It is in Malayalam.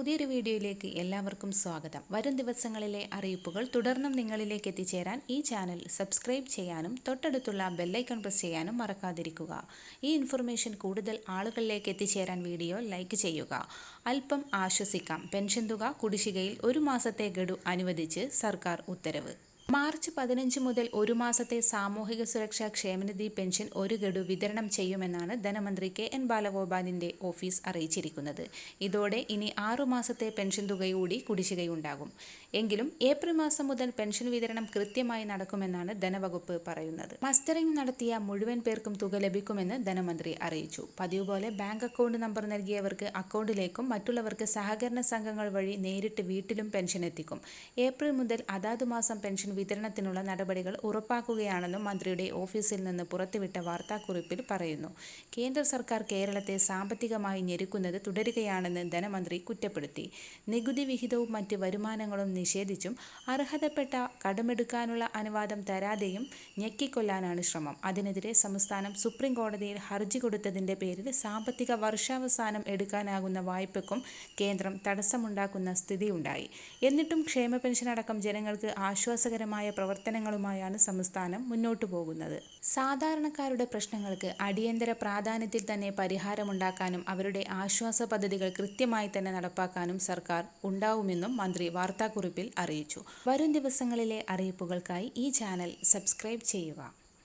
പുതിയൊരു വീഡിയോയിലേക്ക് എല്ലാവർക്കും സ്വാഗതം. വരും ദിവസങ്ങളിലെ അറിയിപ്പുകൾ തുടർന്നും നിങ്ങളിലേക്ക് എത്തിച്ചേരാൻ ഈ ചാനൽ സബ്സ്ക്രൈബ് ചെയ്യാനും തൊട്ടടുത്തുള്ള ബെല്ലൈക്കൺ പ്രസ് ചെയ്യാനും മറക്കാതിരിക്കുക. ഈ ഇൻഫർമേഷൻ കൂടുതൽ ആളുകളിലേക്ക് എത്തിച്ചേരാൻ വീഡിയോ ലൈക്ക് ചെയ്യുക. അല്പം ആശ്വസിക്കാം. പെൻഷൻ തുക കുടിശ്ശികയിൽ ഒരു മാസത്തെ ഗഡു അനുവദിച്ച് സർക്കാർ ഉത്തരവ്. മാർച്ച് പതിനഞ്ച് മുതൽ ഒരു മാസത്തെ സാമൂഹിക സുരക്ഷാ ക്ഷേമനിധി പെൻഷൻ ഒരു ഗഡു വിതരണം ചെയ്യുമെന്നാണ് ധനമന്ത്രി കെ എൻ ബാലഗോപാലിന്റെ ഓഫീസ് അറിയിച്ചിരിക്കുന്നത്. ഇതോടെ ഇനി ആറു മാസത്തെ പെൻഷൻ തുകയൂടി കുടിശ്ശികയുണ്ടാകും. എങ്കിലും ഏപ്രിൽ മാസം മുതൽ പെൻഷൻ വിതരണം കൃത്യമായി നടക്കുമെന്നാണ് ധനവകുപ്പ് പറയുന്നത്. മസ്റ്ററിംഗ് നടത്തിയ മുഴുവൻ പേർക്കും തുക ലഭിക്കുമെന്ന് ധനമന്ത്രി അറിയിച്ചു. പതിവ് പോലെ ബാങ്ക് അക്കൗണ്ട് നമ്പർ നൽകിയവർക്ക് അക്കൗണ്ടിലേക്കും മറ്റുള്ളവർക്ക് സഹകരണ സംഘങ്ങൾ വഴി നേരിട്ട് വീട്ടിലും പെൻഷൻ എത്തിക്കും. ഏപ്രിൽ മുതൽ അതാത് മാസം പെൻഷൻ വിതരണത്തിനുള്ള നടപടികൾ ഉറപ്പാക്കുകയാണെന്നും മന്ത്രിയുടെ ഓഫീസിൽ നിന്ന് പുറത്തുവിട്ട വാർത്താക്കുറിപ്പിൽ പറയുന്നു. കേന്ദ്ര സർക്കാർ കേരളത്തെ സാമ്പത്തികമായി ഞെരുക്കുന്നത് തുടരുകയാണെന്ന് ധനമന്ത്രി കുറ്റപ്പെടുത്തി. നികുതി വിഹിതവും മറ്റ് വരുമാനങ്ങളും നിഷേധിച്ചും അർഹതപ്പെട്ട കടമെടുക്കാനുള്ള അനുവാദം തരാതെയും ഞെക്കിക്കൊല്ലാനാണ് ശ്രമം. അതിനെതിരെ സംസ്ഥാനം സുപ്രീം കോടതിയിൽ ഹർജി കൊടുത്തതിന്റെ പേരിൽ സാമ്പത്തിക വർഷാവസാനം എടുക്കാനാകുന്ന വായ്പയ്ക്കും കേന്ദ്രം തടസ്സമുണ്ടാക്കുന്ന സ്ഥിതിയുണ്ടായി. എന്നിട്ടും ക്ഷേമ പെൻഷൻ അടക്കം ജനങ്ങൾക്ക് ആശ്വാസകരമായ പ്രവർത്തനങ്ങളുമായാണ് സംസ്ഥാനം മുന്നോട്ടു പോകുന്നത്. സാധാരണക്കാരുടെ പ്രശ്നങ്ങൾക്ക് അടിയന്തര പ്രാധാന്യത്തിൽ തന്നെ പരിഹാരമുണ്ടാക്കാനും അവരുടെ ആശ്വാസ പദ്ധതികൾ കൃത്യമായി തന്നെ നടപ്പാക്കാനും സർക്കാർ ഉണ്ടാവുമെന്നും മന്ത്രി വാർത്താക്കുറിപ്പിൽ അറിയിച്ചു. വരും ദിവസങ്ങളിലെ അറിയിപ്പുകൾക്കായി ഈ ചാനൽ സബ്സ്ക്രൈബ് ചെയ്യുക.